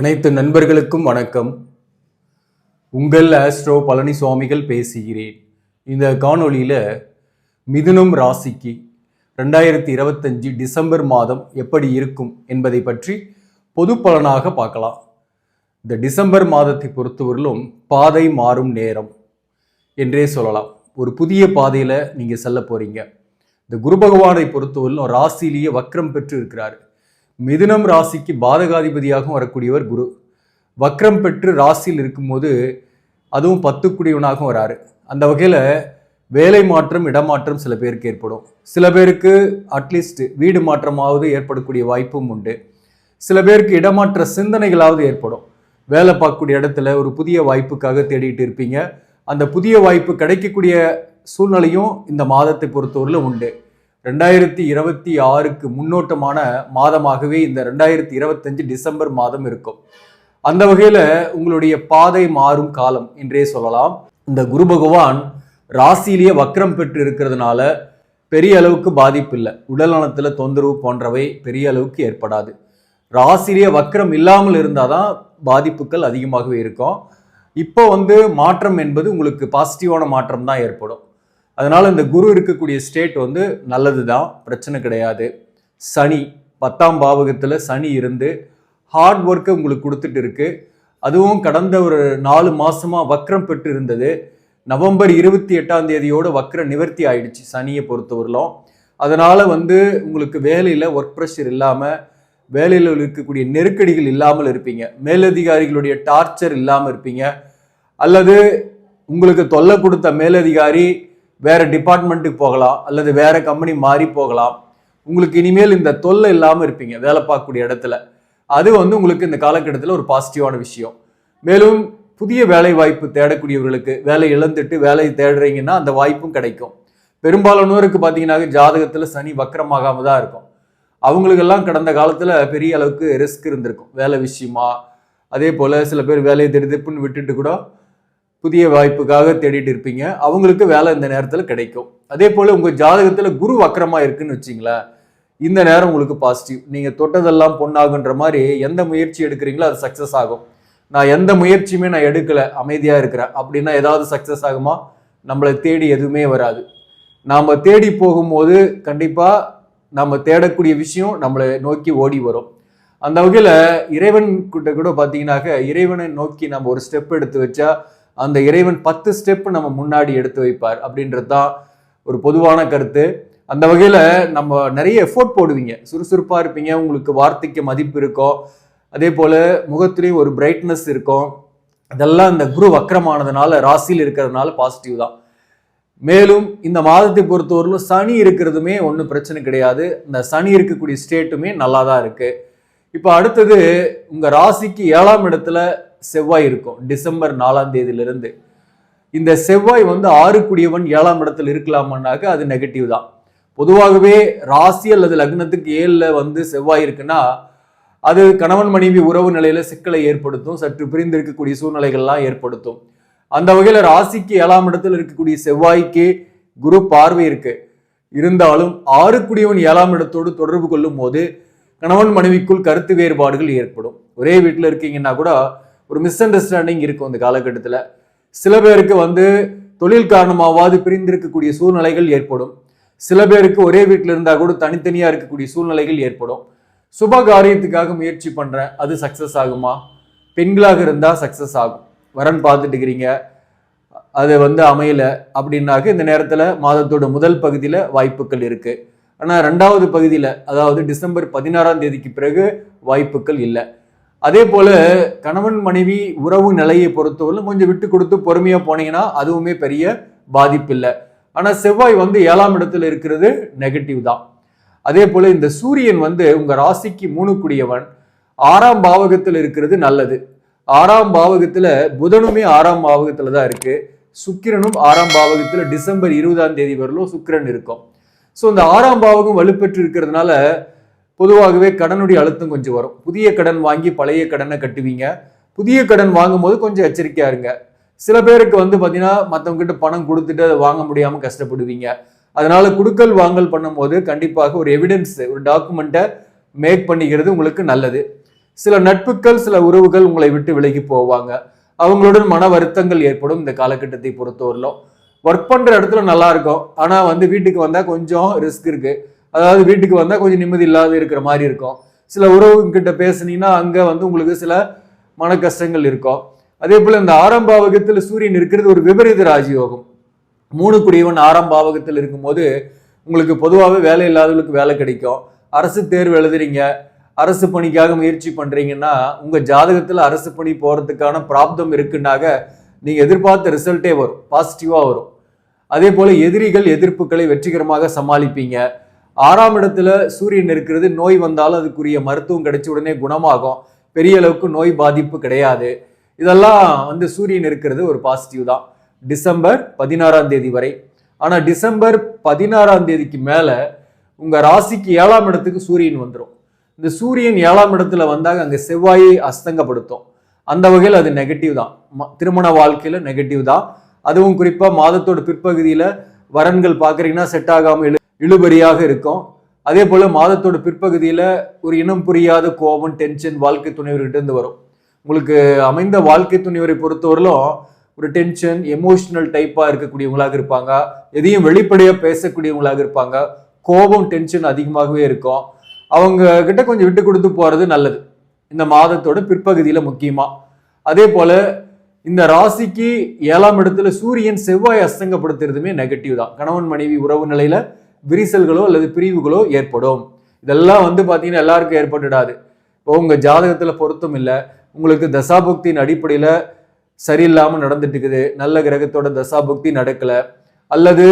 அனைத்து நண்பர்களுக்கும் வணக்கம். உங்கள் ஆஸ்ட்ரோ பழனி சுவாமிகள் பேசுகிறேன். இந்த காணொளியில் மிதுனம் ராசிக்கு ரெண்டாயிரத்தி இருபத்தஞ்சி டிசம்பர் மாதம் எப்படி இருக்கும் என்பதை பற்றி பொது பலனாக பார்க்கலாம். இந்த டிசம்பர் மாதத்தை பொறுத்தவரையிலும் பாதை மாறும் நேரம் என்றே சொல்லலாம். ஒரு புதிய பாதையில் நீங்கள் செல்ல போகிறீங்க இந்த குரு பகவானை பொறுத்தவரையிலும் ராசியிலேயே வக்ரம் பெற்று இருக்கிறார் மிதுனம் ராசிக்கு பாதகாதிபதியாகவும் வரக்கூடியவர் குரு. வக்ரம் பெற்று ராசியில் இருக்கும்போது அதுவும் பத்துக்குடியவனாகவும் வராரு. அந்த வகையில் வேலை மாற்றம் இடமாற்றம் சில பேருக்கு ஏற்படும். சில பேருக்கு அட்லீஸ்ட் வீடு மாற்றமாவது ஏற்படக்கூடிய வாய்ப்பும் உண்டு. சில பேருக்கு இடமாற்ற சிந்தனைகளாவது ஏற்படும். வேலை பார்க்கக்கூடிய இடத்துல ஒரு புதிய வாய்ப்புக்காக தேடிட்டு இருப்பீங்க. அந்த புதிய வாய்ப்பு கிடைக்கக்கூடிய சூழ்நிலையும் இந்த மாதத்தை பொறுத்தவரையில் உண்டு. ரெண்டாயிரத்தி இருபத்தி ஆறுக்கு முன்னோட்டமான மாதமாகவே இந்த ரெண்டாயிரத்தி இருபத்தஞ்சு டிசம்பர் மாதம் இருக்கும். அந்த வகையில் உங்களுடைய பாதை மாறும் காலம் என்றே சொல்லலாம். இந்த குரு பகவான் ராசியிலேயே வக்ரம் பெற்று இருக்கிறதுனால பெரிய அளவுக்கு பாதிப்பு இல்லை. உடல் நலத்தில் தொந்தரவு போன்றவை பெரிய அளவுக்கு ஏற்படாது. ராசியிலேயே வக்ரம் இல்லாமல் இருந்தால் தான் பாதிப்புகள் அதிகமாகவே இருக்கும். இப்போ வந்து மாற்றம் என்பது உங்களுக்கு பாசிட்டிவான மாற்றம் தான் ஏற்படும். அதனால் இந்த குரு இருக்கக்கூடிய ஸ்டேட் வந்து நல்லது தான் பிரச்சனை கிடையாது. சனி பத்தாம் பாவகத்தில் சனி இருந்து ஹார்ட் ஒர்க்கை உங்களுக்கு கொடுத்துட்டு இருக்கு. அதுவும் கடந்த ஒரு நாலு மாசமா வக்ரம் பெற்று இருந்தது நவம்பர் இருபத்தி எட்டாம் தேதியோட வக்ர நிவர்த்தி ஆயிடுச்சு சனியை பொறுத்தவரையிலும். அதனால வந்து உங்களுக்கு வேலையில் ஒர்க் ப்ரெஷர் இல்லாமல் வேலையில் இருக்கக்கூடிய நெருக்கடிகள் இல்லாமல் இருப்பீங்க. மேலதிகாரிகளுடைய டார்ச்சர் இல்லாமல் இருப்பீங்க. அல்லது உங்களுக்கு தொல்லை கொடுத்த மேலதிகாரி வேறு டிபார்ட்மெண்ட்டுக்கு போகலாம் அல்லது வேறு கம்பெனி மாறி போகலாம். உங்களுக்கு இனிமேல் இந்த தொல்லை இல்லாமல் இருப்பீங்க வேலை பார்க்கக்கூடிய இடத்துல. அது வந்து உங்களுக்கு இந்த காலகட்டத்தில் ஒரு பாசிட்டிவான விஷயம். மேலும் புதிய வேலை வாய்ப்பு தேடக்கூடியவர்களுக்கு வேலை இழந்துட்டு வேலை தேடுறீங்கன்னா அந்த வாய்ப்பும் கிடைக்கும். பெரும்பாலானோருக்கு பார்த்தீங்கன்னா ஜாதகத்தில் சனி வக்கரமாகாம தான் இருக்கும். அவங்களுக்கெல்லாம் கடந்த காலத்தில் பெரிய அளவுக்கு ரிஸ்க் இருந்திருக்கும். வேலை விஷயமா அதே போல் சில பேர் வேலையை திடுதிப்புன்னு விட்டுட்டு கூட புதிய வாய்ப்புக்காக தேடிட்டு இருப்பீங்க. அவங்களுக்கு வேலை இந்த நேரத்தில் கிடைக்கும். அதே போல் உங்கள் ஜாதகத்தில் குரு வக்கரமாக இருக்குன்னு வச்சிங்களேன் இந்த நேரம் உங்களுக்கு பாசிட்டிவ் நீங்கள் தொட்டதெல்லாம் பொண்ணாகுன்ற மாதிரி எந்த முயற்சி எடுக்கிறீங்களோ அது சக்ஸஸ் ஆகும். நான் எந்த முயற்சியுமே நான் எடுக்கலை அமைதியாக இருக்கிறேன். அப்படின்னா ஏதாவது சக்ஸஸ் ஆகுமா? நம்மளை தேடி எதுவுமே வராது. நாம் தேடி போகும்போது கண்டிப்பாக நம்ம தேடக்கூடிய விஷயம் நம்மளை நோக்கி ஓடி வரும். அந்த வகையில் இறைவன் கிட்ட கூட பார்த்தீங்கன்னாக்க இறைவனை நோக்கி நம்ம ஒரு ஸ்டெப் எடுத்து வச்சா அந்த இறைவன் பத்து ஸ்டெப் நம்ம முன்னாடி எடுத்து வைப்பார் அப்படின்றது தான் ஒரு பொதுவான கருத்து. அந்த வகையில் நம்ம நிறைய எஃபோர்ட் போடுவீங்க. சுறுசுறுப்பாக இருப்பீங்க உங்களுக்கு வார்த்தைக்கு மதிப்பு இருக்கும் அதே போல் முகத்துலேயும் ஒரு பிரைட்னஸ் இருக்கும். அதெல்லாம் இந்த குரு வக்கரமானதுனால ராசியில் இருக்கிறதுனால பாசிட்டிவ் தான். மேலும் இந்த மாதத்தை பொறுத்தவரையிலும் சனி இருக்கிறதுமே ஒன்றும் பிரச்சனை கிடையாது. இந்த சனி இருக்கக்கூடிய ஸ்டேட்டுமே நல்லா தான் இருக்குது இப்போ அடுத்தது உங்கள் ராசிக்கு ஏழாம் இடத்துல செவ்வாய் இருக்கும். டிசம்பர் நாலாம் தேதியிலிருந்து. இந்த செவ்வாய் வந்து ஆறுக்குடியவன் ஏழாம் இடத்துல இருக்கலாமான்னாக்க அது நெகட்டிவ் தான். பொதுவாகவே ராசி அல்லது லக்னத்துக்கு ஏழில் வந்து செவ்வாய் இருக்குன்னா அது கணவன் மனைவி உறவு நிலையில சிக்கலை ஏற்படுத்தும் சற்று பிரிந்து இருக்கக்கூடிய சூழ்நிலைகள்லாம் ஏற்படுத்தும். அந்த வகையில் ராசிக்கு ஏழாம் இடத்தில் இருக்கக்கூடிய செவ்வாய்க்கு குரு பார்வை இருக்கு. இருந்தாலும் ஆறுக்குடியவன் ஏழாம் இடத்தோடு தொடர்பு கொள்ளும் போது கணவன் மனைவிக்குள் கருத்து வேறுபாடுகள் ஏற்படும். ஒரே வீட்டில் இருக்கீங்கன்னா கூட ஒரு மிஸ் அண்டர்ஸ்டாண்டிங் இருக்கும் இந்த காலகட்டத்தில். சில பேருக்கு வந்து தொழில் காரணமாவது பிரிந்திருக்கக்கூடிய சூழ்நிலைகள் ஏற்படும். சில பேருக்கு ஒரே வீட்டில் இருந்தால் கூட தனித்தனியாக இருக்கக்கூடிய சூழ்நிலைகள் ஏற்படும். சுப காரியத்துக்காக முயற்சி பண்ணுறேன் அது சக்ஸஸ் ஆகுமா? பெண்களாக இருந்தால் சக்ஸஸ் ஆகும். வரன் பார்த்துட்டு இருக்கிறீங்க. அது வந்து அமையல அப்படின்னாக்க இந்த நேரத்தில் மாதத்தோட முதல் பகுதியில் வாய்ப்புகள் இருக்குது ஆனால் ரெண்டாவது பகுதியில் அதாவது டிசம்பர் பதினாறாம் தேதிக்கு பிறகு வாய்ப்புகள் இல்லை. அதே போல கணவன் மனைவி உறவு நிலையை பொறுத்தவரை கொஞ்சம் விட்டு கொடுத்து பொறுமையாக போனீங்கன்னா அதுவுமே பெரிய பாதிப்பு இல்லை ஆனால் செவ்வாய் வந்து ஏழாம் இடத்துல இருக்கிறது நெகட்டிவ் தான். அதே போல இந்த சூரியன் வந்து உங்க ராசிக்கு மூணுக்குடியவன். ஆறாம் பாவகத்தில் இருக்கிறது நல்லது. ஆறாம் பாவகத்துல புதனுமே ஆறாம் பாவகத்துல தான் இருக்கு. சுக்கிரனும் ஆறாம் பாவகத்துல டிசம்பர் இருபதாம் தேதி வரலும் சுக்கிரன் இருக்கும். ஸோ இந்த ஆறாம் பாவகம் வலுப்பெற்று இருக்கிறதுனால பொதுவாகவே கடனுடைய அழுத்தம் கொஞ்சம் வரும். புதிய கடன் வாங்கி பழைய கடனை கட்டுவீங்க. புதிய கடன் வாங்கும்போது கொஞ்சம் எச்சரிக்கையா இருங்க. சில பேருக்கு வந்து பார்த்தீங்கன்னா மற்றவங்க கிட்ட பணம் கொடுத்துட்டு அதை வாங்க முடியாமல் கஷ்டப்படுவீங்க. அதனால குடுக்கல் வாங்கல் பண்ணும்போது கண்டிப்பாக ஒரு எவிடன்ஸ் ஒரு டாக்குமெண்ட்டை மேக் பண்ணிக்கிறது உங்களுக்கு நல்லது. சில நட்புகள் சில உறவுகள் உங்களை விட்டு விலகி போவாங்க. அவங்களுடன் மன வருத்தங்கள் ஏற்படும் இந்த காலகட்டத்தை பொறுத்தவரையிலும். ஒர்க் பண்ணுற இடத்துல நல்லா இருக்கும். ஆனால் வந்து வீட்டுக்கு வந்தால் கொஞ்சம் ரிஸ்க் இருக்குது அதாவது வீட்டுக்கு வந்தால் கொஞ்சம் நிம்மதி இல்லாத இருக்கிற மாதிரி இருக்கும். சில உறவுகிட்ட பேசுனீங்கன்னா அங்கே வந்து உங்களுக்கு சில மன கஷ்டங்கள் இருக்கும். அதே போல் இந்த ஆரம்பாவகத்தில் சூரியன் இருக்கிறது ஒரு விபரீத ராஜயோகம். மூணு குடியவன் ஆறாம் பாவகத்தில் இருக்கும்போது உங்களுக்கு பொதுவாகவே வேலை இல்லாதவங்களுக்கு வேலை கிடைக்கும். அரசு தேர்வு எழுதுறீங்க. அரசு பணிக்காக முயற்சி பண்ணுறீங்கன்னா உங்கள் ஜாதகத்தில் அரசு பணி போகிறதுக்கான பிராப்தம் இருக்குன்னாக நீங்கள் எதிர்பார்த்த ரிசல்ட்டே வரும். பாசிட்டிவாக வரும். அதே போல் எதிரிகள் எதிர்ப்புகளை வெற்றிகரமாக சமாளிப்பீங்க. ஆறாம் இடத்துல சூரியன் இருக்கிறது நோய் வந்தாலும் அதுக்குரிய மருத்துவம் கிடைச்ச உடனே குணமாகும். பெரிய அளவுக்கு நோய் பாதிப்பு கிடையாது. இதெல்லாம் வந்து சூரியன் இருக்கிறது ஒரு பாசிட்டிவ் தான். டிசம்பர் பதினாறாம் தேதி வரை. ஆனால் டிசம்பர் பதினாறாம் தேதிக்கு மேலே உங்கள் ராசிக்கு ஏழாம் இடத்துக்கு சூரியன் வந்துடும் இந்த சூரியன் ஏழாம் இடத்துல வந்தாங்க அங்கே செவ்வாயை அஸ்தங்கப்படுத்தும். அந்த வகையில் அது நெகட்டிவ் தான். ம- திருமண வாழ்க்கையில் நெகட்டிவ் தான். அதுவும் குறிப்பாக மாதத்தோட பிற்பகுதியில் வரன்கள் பார்க்குறீங்கன்னா செட் ஆகாமல் எழு இழுபறியாக இருக்கும். அதே போல மாதத்தோட பிற்பகுதியில் ஒரு இனம் புரியாத கோபம் டென்ஷன் வாழ்க்கை துணைவர்கிட்டருந்து வரும். உங்களுக்கு அமைந்த வாழ்க்கை துணைவரை பொறுத்தவரையிலும் ஒரு டென்ஷன் எமோஷனல் டைப்பாக இருக்கக்கூடியவங்களாக இருப்பாங்க. எதையும் வெளிப்படையாக பேசக்கூடியவங்களாக இருப்பாங்க. கோபம் டென்ஷன் அதிகமாகவே இருக்கும். அவங்க கிட்ட கொஞ்சம் விட்டு கொடுத்து போகிறது நல்லது. இந்த மாதத்தோட பிற்பகுதியில் முக்கியமாக அதே போல் இந்த ராசிக்கு ஏழாம் இடத்துல சூரியன் செவ்வாய் அஸ்தங்கப்படுத்துறதுமே நெகட்டிவ் தான். கணவன் மனைவி உறவு நிலையில் விரிசல்களோ அல்லது பிரிவுகளோ ஏற்படும். இதெல்லாம் வந்து பார்த்தீங்கன்னா எல்லாருக்கும் ஏற்பட்டுடாது. இப்போ உங்கள் ஜாதகத்தில் பொருத்தம் இல்லை. உங்களுக்கு தசாபுக்தியின் அடிப்படையில் சரியில்லாமல் நடந்துட்டு இருக்குது நல்ல கிரகத்தோட தசாபுக்தி நடக்கலை. அல்லது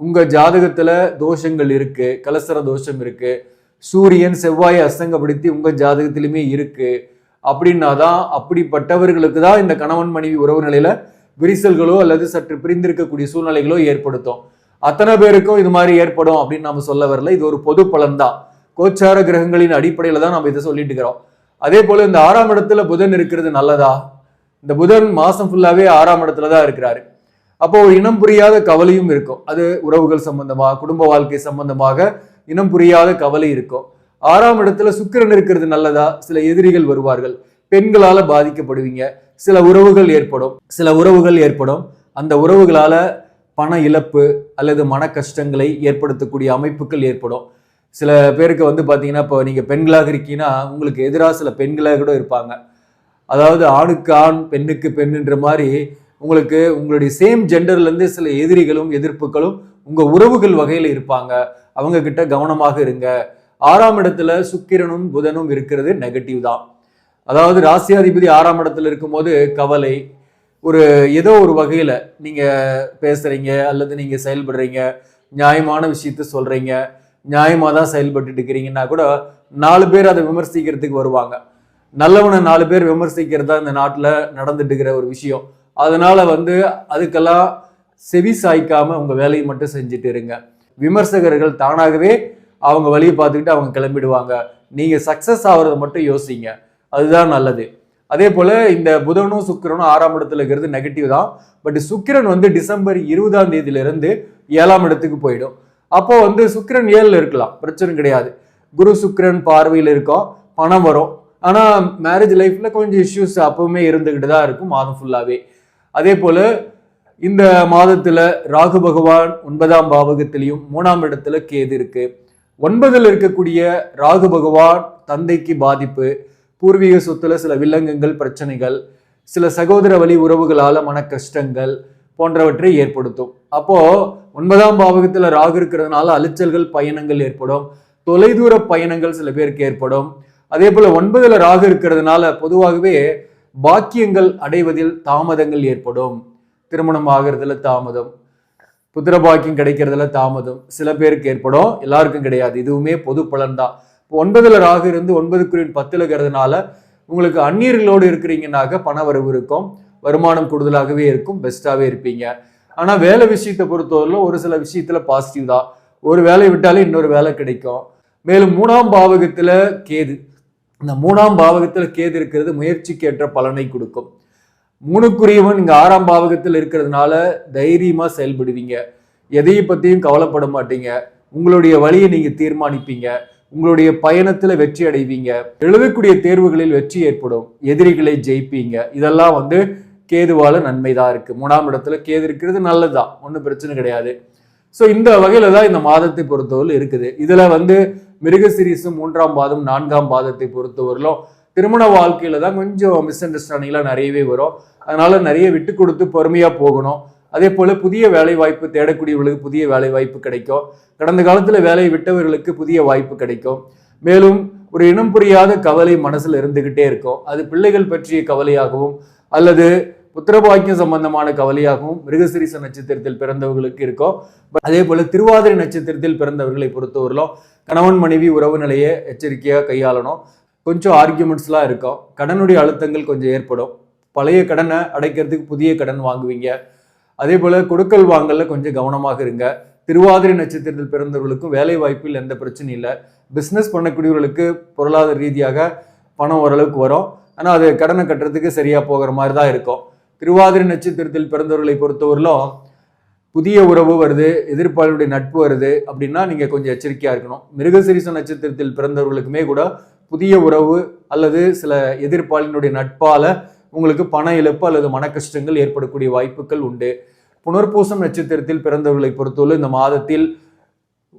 உங்கள் ஜாதகத்தில் தோஷங்கள் இருக்குது கலசர தோஷம் இருக்குது சூரியன் செவ்வாயை அஸ்தங்கப்படுத்தி உங்கள் ஜாதகத்திலுமே இருக்குது அப்படின்னா தான் அப்படிப்பட்டவர்களுக்கு தான் இந்த கணவன் மனைவி உறவு நிலையில் விரிசல்களோ அல்லது சற்று பிரிந்திருக்கக்கூடிய சூழ்நிலைகளோ ஏற்படுத்தும். அத்தனை பேருக்கும் இது மாதிரி ஏற்படும் அப்படின்னு நம்ம சொல்ல வரல. இது ஒரு பொது பலன் தான் கோச்சார கிரகங்களின் அடிப்படையில் தான் நம்ம இதை சொல்லிட்டு இருக்கிறோம். அதே போல இந்த ஆறாம் இடத்துல புதன் இருக்கிறது நல்லதா? இந்த புதன் மாசம் ஃபுல்லாவே ஆறாம் இடத்துல தான் இருக்கிறாரு. அப்போ ஒரு இனம் புரியாத கவலையும் இருக்கும். அது உறவுகள் சம்பந்தமா குடும்ப வாழ்க்கை சம்பந்தமாக இனம் புரியாத கவலை இருக்கும். ஆறாம் இடத்துல சுக்கிரன் இருக்கிறது நல்லதா? சில எதிரிகள் வருவார்கள். பெண்களால பாதிக்கப்படுவீங்க. சில உறவுகள் ஏற்படும். சில உறவுகள் ஏற்படும். அந்த உறவுகளால பண இழப்பு அல்லது மன கஷ்டங்களை ஏற்படுத்தக்கூடிய அமைப்புகள் ஏற்படும். சில பேருக்கு வந்து பார்த்தீங்கன்னா இப்போ நீங்கள் பெண்களாக இருக்கீங்கன்னா உங்களுக்கு எதிராக சில பெண்களாக கூட இருப்பாங்க. அதாவது ஆணுக்கு ஆண் பெண்ணுக்கு பெண்ணுன்ற மாதிரி உங்களுக்கு உங்களுடைய சேம் ஜெண்டர்லேருந்து சில எதிரிகளும் எதிர்ப்புகளும் உங்கள் உறவுகள் வகையில் இருப்பாங்க. அவங்க கிட்ட கவனமாக இருங்க. ஆறாம் இடத்துல சுக்கிரனும் புதனும் இருக்கிறது நெகட்டிவ் தான். அதாவது ராசியாதிபதி ஆறாம் இடத்துல இருக்கும்போது கவலை ஒரு ஏதோ ஒரு வகையில் நீங்கள் பேசுகிறீங்க அல்லது நீங்கள் செயல்படுறீங்க நியாயமான விஷயத்த சொல்கிறீங்க நியாயமாக தான் செயல்பட்டு இருக்கிறீங்கன்னா கூட நாலு பேர் அதை விமர்சிக்கிறதுக்கு வருவாங்க. நல்லவனை நாலு பேர் விமர்சிக்கிறது தான் இந்த நாட்டில் நடந்துட்டு இருக்கிற ஒரு விஷயம். அதனால் வந்து அதுக்கெல்லாம் செவி சாய்க்காம உங்கள் வேலையை மட்டும் செஞ்சுட்டு இருங்க. விமர்சகர்கள் தானாகவே அவங்க வழியை பார்த்துக்கிட்டு அவங்க கிளம்பிடுவாங்க. நீங்கள் சக்ஸஸ் ஆகிறத மட்டும் யோசிங்க. அதுதான் நல்லது. அதே போல இந்த புதனும் சுக்கிரனும் ஆறாம் இடத்துல இருக்கிறது நெகட்டிவ் தான். பட் சுக்கிரன் வந்து டிசம்பர் இருபதாம் தேதியிலிருந்து ஏழாம் இடத்துக்கு போயிடும். அப்போ வந்து சுக்கிரன் ஏழில் இருக்கலாம். பிரச்சனை கிடையாது. குரு சுக்கிரன் பார்வையில் இருக்கும். பணம் வரும். ஆனால் மேரேஜ் லைஃப்பில் கொஞ்சம் இஷ்யூஸ் அப்பவுமே இருந்துக்கிட்டு தான் இருக்கும் மாதம் ஃபுல்லாகவே அதே போல் இந்த மாதத்தில் ராகு பகவான் ஒன்பதாம் பாவகத்திலையும் மூணாம் இடத்துல கேது இருக்குது ஒன்பதில் இருக்கக்கூடிய ராகு பகவான் தந்தைக்கு பாதிப்பு. பூர்வீக சொத்துல சில வில்லங்கங்கள் பிரச்சனைகள் சில சகோதர வழி உறவுகளால மன கஷ்டங்கள் போன்றவற்றை ஏற்படுத்தும். அப்போ ஒன்பதாம் பாவகத்துல ராகு இருக்கிறதுனால அலைச்சல்கள் பயணங்கள் ஏற்படும். தொலைதூர பயணங்கள் சில பேருக்கு ஏற்படும். அதே போல ஒன்பதுல ராகு இருக்கிறதுனால பொதுவாகவே பாக்கியங்கள் அடைவதில் தாமதங்கள் ஏற்படும். திருமணம் ஆகிறதுல தாமதம். புத்திர பாக்கியம் கிடைக்கிறதுல தாமதம். சில பேருக்கு ஏற்படும். எல்லாருக்கும் கிடையாது. இதுவுமே பொது பலன் தான் ஒன்பதுல ராகு இருந்து ஒன்பதுக்குரிய பத்துல இருக்கிறதுனால உங்களுக்கு அந்நியர்களோடு இருக்கிறீங்கன்னாக்க பண வரவு இருக்கும் வருமானம் கூடுதலாகவே இருக்கும் பெஸ்ட்டாகவே இருப்பீங்க. ஆனால் வேலை விஷயத்தை பொறுத்தவரையிலும் ஒரு சில விஷயத்துல பாசிட்டிவ் தான். ஒரு வேலையை விட்டாலே இன்னொரு வேலை கிடைக்கும். மேலும் மூணாம் பாவகத்தில் கேது. இந்த மூணாம் பாவகத்தில் கேது இருக்கிறது முயற்சிக்கு ஏற்ற பலனை கொடுக்கும். மூணுக்குரியவன் இங்கே ஆறாம் பாவகத்தில் இருக்கிறதுனால தைரியமாக செயல்படுவீங்க. எதையை பற்றியும் கவலைப்பட மாட்டீங்க. உங்களுடைய வழியை நீங்கள் தீர்மானிப்பீங்க. உங்களுடைய பயணத்தில் வெற்றி அடைவீங்க. எழுதக்கூடிய தேர்வுகளில் வெற்றி ஏற்படும். எதிரிகளை ஜெயிப்பீங்க. இதெல்லாம் வந்து கேதுவால நன்மைதான் இருக்கு. மூணாம் இடத்துல கேது இருக்கிறது நல்லதுதான். ஒன்றும் பிரச்சனை கிடையாது. ஸோ இந்த வகையில தான் இந்த மாதத்தை பொறுத்தவரையில் இருக்குது. இதுல வந்து மிருகசிரீசும் மூன்றாம் பாதம் நான்காம் பாதத்தை பொறுத்தவரையிலும் திருமண வாழ்க்கையில தான் கொஞ்சம் மிஸ் அண்டர்ஸ்டாண்டிங்லாம் நிறையவே வரும். அதனால நிறைய விட்டு கொடுத்து பொறுமையா போகணும். அதே போல் புதிய வேலை வாய்ப்பு தேடக்கூடியவர்களுக்கு புதிய வேலை வாய்ப்பு கிடைக்கும். கடந்த காலத்தில் வேலையை விட்டவர்களுக்கு புதிய வாய்ப்பு கிடைக்கும். மேலும் ஒரு இனம் புரியாத கவலை மனசில் இருந்துகிட்டே இருக்கும். அது பிள்ளைகள் பற்றிய கவலையாகவும் அல்லது புத்திரபாக்கியம் சம்பந்தமான கவலையாகவும் மிருகசிரீச நட்சத்திரத்தில் பிறந்தவர்களுக்கு இருக்கும். அதே போல திருவாதிரை நட்சத்திரத்தில் பிறந்தவர்களை பொறுத்தவரையிலும் கணவன் மனைவி உறவு நிலையை எச்சரிக்கையாக கையாளணும். கொஞ்சம் ஆர்கியூமெண்ட்ஸ்லாம் இருக்கும். கடனுடைய அழுத்தங்கள் கொஞ்சம் ஏற்படும். பழைய கடனை அடைக்கிறதுக்கு புதிய கடன் வாங்குவீங்க. அதே போல கொடுக்கல் வாங்கலில் கொஞ்சம் கவனமாக இருங்க. திருவாதிரை நட்சத்திரத்தில் பிறந்தவர்களுக்கும் வேலை வாய்ப்பில் எந்த பிரச்சனையும் இல்லை. பிஸ்னஸ் பண்ணக்கூடியவர்களுக்கு பொருளாதார ரீதியாக பணம் ஓரளவுக்கு வரும். ஆனால் அது கடனை கட்டுறதுக்கு சரியாக போகிற மாதிரி தான் இருக்கும். திருவாதிரை நட்சத்திரத்தில் பிறந்தவர்களை பொறுத்தவரையிலும் புதிய உறவு வருது எதிர்ப்பாளருடைய நட்பு வருது அப்படின்னா நீங்கள் கொஞ்சம் எச்சரிக்கையாக இருக்கணும். மிருகசிரிச நட்சத்திரத்தில் பிறந்தவர்களுக்குமே கூட புதிய உறவு அல்லது சில எதிர்ப்பாளினுடைய நட்பால் உங்களுக்கு பண இழப்பு அல்லது மன கஷ்டங்கள் ஏற்படக்கூடிய வாய்ப்புகள் உண்டு. புனர்பூசம் நட்சத்திரத்தில் பிறந்தவர்களை பொறுத்தவரை இந்த மாதத்தில்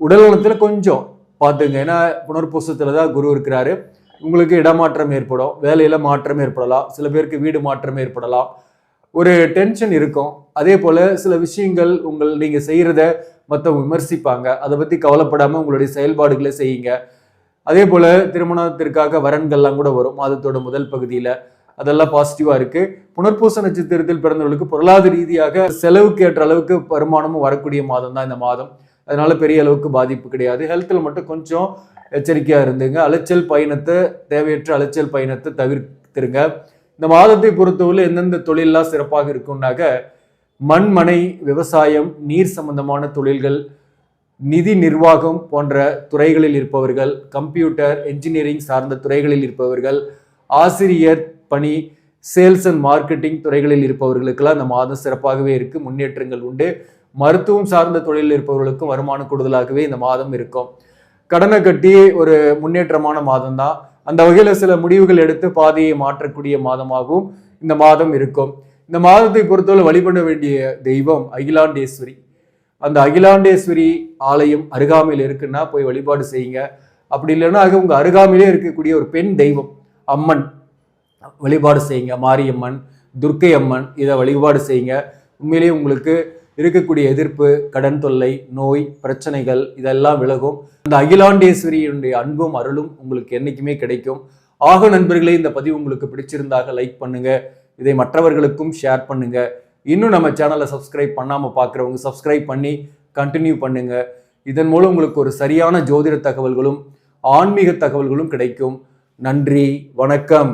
உடல் நலத்துல கொஞ்சம் பார்த்துங்க. ஏன்னா புனர்பூசத்தில் தான் குரு இருக்கிறாரு. உங்களுக்கு இடமாற்றம் ஏற்படும். வேலையில் மாற்றம் ஏற்படலாம். சில பேருக்கு வீடு மாற்றம் ஏற்படலாம். ஒரு டென்ஷன் இருக்கும். அதே போல் சில விஷயங்கள் உங்கள் நீங்கள் செய்கிறத மற்றவங்க விமர்சிப்பாங்க. அதை பற்றி கவலைப்படாமல் உங்களுடைய செயல்பாடுகளை செய்யுங்க. அதே போல் திருமணத்திற்காக வரன்கள்லாம் கூட வரும். மாதத்தோட முதல் பகுதியில். அதெல்லாம் பாசிட்டிவா இருக்கு. புனர்பூச நட்சத்திரத்தில் பிறந்தவர்களுக்கு பொருளாதார ரீதியாக செலவுக்கு ஏற்ற அளவுக்கு வருமானமும் வரக்கூடிய மாதம் தான் இந்த மாதம். அதனால பெரிய அளவுக்கு பாதிப்பு கிடையாது. ஹெல்த்தில் மட்டும் கொஞ்சம் எச்சரிக்கையா இருந்துங்க. அலைச்சல் பயணத்தை தேவையற்ற அலைச்சல் பயணத்தை தவிர்த்துருங்க. இந்த மாதத்தை பொறுத்தவரை எந்தெந்த தொழிலெல்லாம் சிறப்பாக இருக்கும்னாக்க மண்மனை விவசாயம் நீர் சம்பந்தமான தொழில்கள் நிதி நிர்வாகம் போன்ற துறைகளில் இருப்பவர்கள் கம்ப்யூட்டர் என்ஜினியரிங் சார்ந்த துறைகளில் இருப்பவர்கள் ஆசிரியர் பணி சேல்ஸ் அண்ட் மார்க்கெட்டிங் துறைகளில் இருப்பவர்களுக்கெல்லாம் இந்த மாதம் சிறப்பாகவே இருக்குது முன்னேற்றங்கள் உண்டு. மருத்துவம் சார்ந்த தொழிலில் இருப்பவர்களுக்கும் வருமானம் கூடுதலாகவே இந்த மாதம் இருக்கும். கடனை கட்டி ஒரு முன்னேற்றமான மாதம் தான் அந்த வகையில் சில முடிவுகள் எடுத்து பாதையை மாற்றக்கூடிய மாதமாகவும் இந்த மாதம் இருக்கும். இந்த மாதத்தை பொறுத்தவரை வழிபட வேண்டிய தெய்வம் அகிலாண்டேஸ்வரி. அந்த அகிலாண்டேஸ்வரி ஆலயம் அருகாமையில் இருக்குன்னா போய் வழிபாடு செய்யுங்க. அப்படி இல்லைன்னா அது உங்கள் அருகாமையிலே இருக்கக்கூடிய ஒரு பெண் தெய்வம் அம்மன். வழிபாடு செய்யுங்க. மாரியம்மன் துர்க்கை அம்மன் இதை வழிபாடு செய்யுங்க. உண்மையிலேயே உங்களுக்கு இருக்கக்கூடிய எதிர்ப்பு கடன் தொல்லை நோய் பிரச்சனைகள் இதெல்லாம் விலகும். அந்த அகிலாண்டேஸ்வரியினுடைய அன்பும் அருளும் உங்களுக்கு என்றைக்குமே கிடைக்கும். ஆக நண்பர்களே இந்த பதிவு உங்களுக்கு பிடிச்சிருந்தாக லைக் பண்ணுங்க. இதை மற்றவர்களுக்கும் ஷேர் பண்ணுங்க. இன்னும் நம்ம சேனலை சப்ஸ்கிரைப் பண்ணாமல் பார்க்குறவங்க சப்ஸ்கிரைப் பண்ணி கண்டினியூ பண்ணுங்க. இதன் மூலம் உங்களுக்கு ஒரு சரியான ஜோதிட தகவல்களும் ஆன்மீக தகவல்களும் கிடைக்கும். நன்றி வணக்கம்.